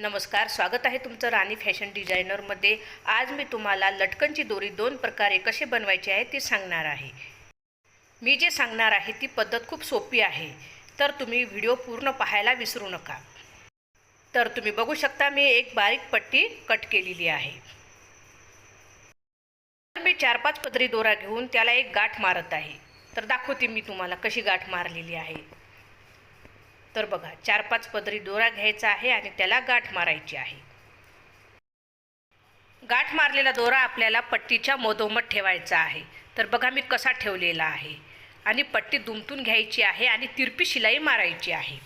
नमस्कार स्वागत आहे तुमचं राणी फॅशन डिझायनरमध्ये आज मी तुम्हाला लटकनची दोरी दोन प्रकारे कसे बनवायची आहे ती सांगणार आहे. मी जे सांगणार आहे ती पद्धत खूप सोपी आहे. तर तुम्ही व्हिडिओ पूर्ण पाहायला विसरू नका. तर तुम्ही बघू शकता मी एक बारीक पट्टी कट केलेली आहे. तर मी चार पाच पदरी दोरा घेऊन त्याला एक गाठ मारत आहे. तर दाखवते मी तुम्हाला कशी गाठ मारलेली आहे. तर बघा चार पाच पदरी दोरा घ्यायचा आहे आणि त्याला गाठ मारायची आहे. गाठ मारलेला दोरा आपल्याला पट्टीच्या मधोमध ठेवायचा आहे. तर बघा मी कसा ठेवलेला आहे. आणि पट्टी दुमटून घ्यायची आहे आणि तिरपी शिलाई मारायची आहे.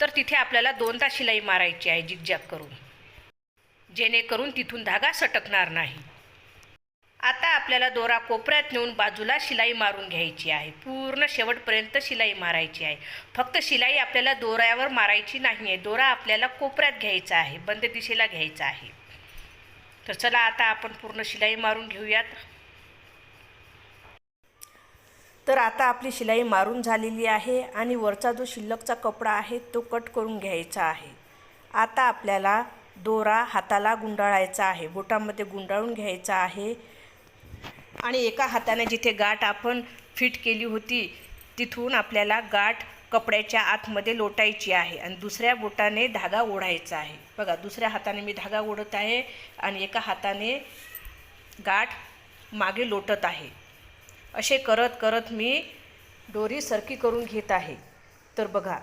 तर तिथे आपल्याला दोनदा शिलाई मारायची आहे जिगजॅग करून. जेणेकरून तिथून धागा सटकणार नाही. आता आपल्याला दोरा कोपऱ्यात नेऊन बाजूला शिलाई मारून घ्यायची आहे. पूर्ण शेवटपर्यंत शिलाई मारायची आहे. फक्त शिलाई आपल्याला दोऱ्यावर मारायची नाही आहे दोरा आपल्याला कोपऱ्यात घ्यायचा आहे. बंद दिशेला घ्यायचा आहे. तर चला आता आपण पूर्ण शिलाई मारून घेऊयात. तर आता आपली शिलाई मारून झालेली आहे आणि वरचा जो शिल्लकचा कपडा आहे तो कट करून घ्यायचा आहे. आता आपल्याला दोरा हाताला गुंडाळायचा आहे. बोटामध्ये गुंडाळून घ्यायचा आहे. आणि एका हाताने जिथे गाठ आपण फिट केली होती तिथून आपल्याला गाठ कपड्याच्या आतमध्ये लोटायची आहे आणि दुसऱ्या बोटाने धागा ओढायचा आहे. बघा दुसऱ्या हाताने मी धागा ओढत आहे आणि एका हाताने गाठ मागे लोटत आहे. असे करत करत मी डोरी सरकी करून घेत आहे. तर बघा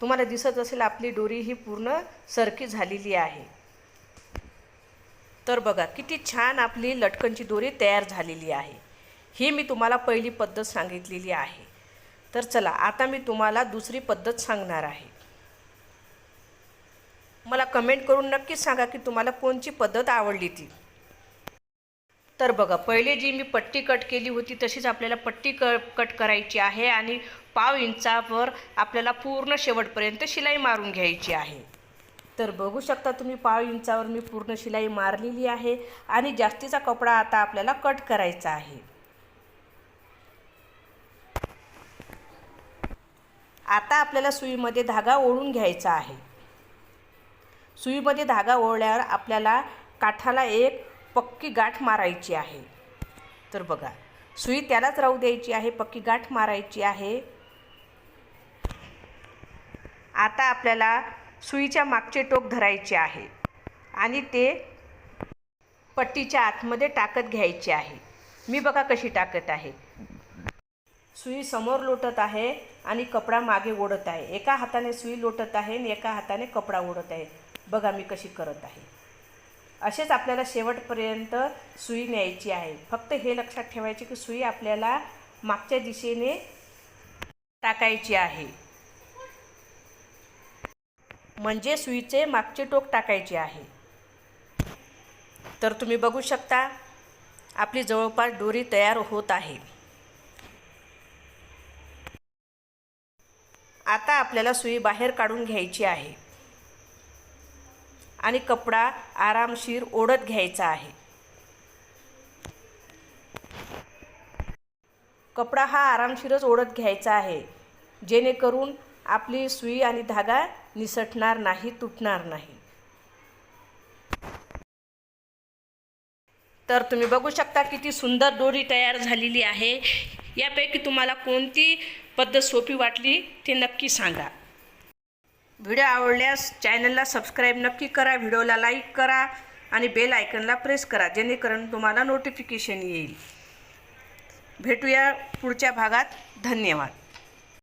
तुम्हाला दिसत असेल आपली डोरी ही पूर्ण सरकी झालेली आहे. तर बघा किती छान आपली लटकनची दोरी तयार झालेली आहे. ही मी तुम्हाला पहिली पद्धत सांगितलेली आहे. तर चला आता मी तुम्हाला दुसरी पद्धत सांगणार आहे. मला कमेंट करून नक्कीच सांगा की तुम्हाला कोणची पद्धत आवडली ती. तर बघा पहिले जी मी पट्टी कट केली होती तशीच आपल्याला पट्टी क कट करायची आहे आणि पाव इंचावर आपल्याला पूर्ण शेवटपर्यंत शिलाई मारून घ्यायची आहे. तर बघू शकता तुम्ही पाव इंचावर मी पूर्ण शिलाई मारलेली आहे आणि जास्तीचा कपडा आता आपल्याला कट करायचा आहे. आता आपल्याला सुईमध्ये धागा ओढून घ्यायचा आहे. सुईमध्ये धागा ओढल्यावर आपल्याला काठाला एक पक्की गाठ मारायची आहे. तर बघा सुई त्यालाच राहू द्यायची आहे पक्की गाठ मारायची आहे. आता आपल्याला सुईच्या मागचे टोक धरायचे आहे आणि ते पट्टीच्या आतमध्ये टाकत घ्यायचे आहे. मी बघा कशी टाकत आहे. सुई समोर लोटत आहे आणि कपडा मागे ओढत आहे. एका हाताने सुई लोटत आहे आणि एका हाताने कपडा ओढत आहे. बघा मी कशी करत आहे. असेच आपल्याला शेवटपर्यंत सुई न्यायची आहे. फक्त हे लक्षात ठेवायचे की सुई आपल्याला मागच्या दिशेने टाकायची आहे. म्हणजे सुईचे मागचे टोक टाकायचे आहे. तर तुम्ही बघू शकता आपली जवळपास दोरी तयार होत आहे. आता आपल्याला सुई बाहेर काढून घ्यायची आहे. आणि कपडा आरामशीर ओढत घ्यायचा आहे. कपडा हा आरामशीरच ओढत घ्यायचा आहे. जेणेकरून आपली सुई आणि धागा निसटणार नाही तुटणार नाही. तर तुम्ही बघू शकता किती सुंदर दोरी तयार झालेली आहे. यापैकी तुम्हाला कोणती पद्धत सोपी वाटली ते नक्की सांगा. व्हिडिओ आवडल्यास चॅनलला सबस्क्राईब नक्की करा व्हिडिओला लाईक करा आणि बेल आयकनला प्रेस करा जेणेकरून तुम्हाला नोटिफिकेशन येईल. भेटूया पुढच्या भागात. धन्यवाद.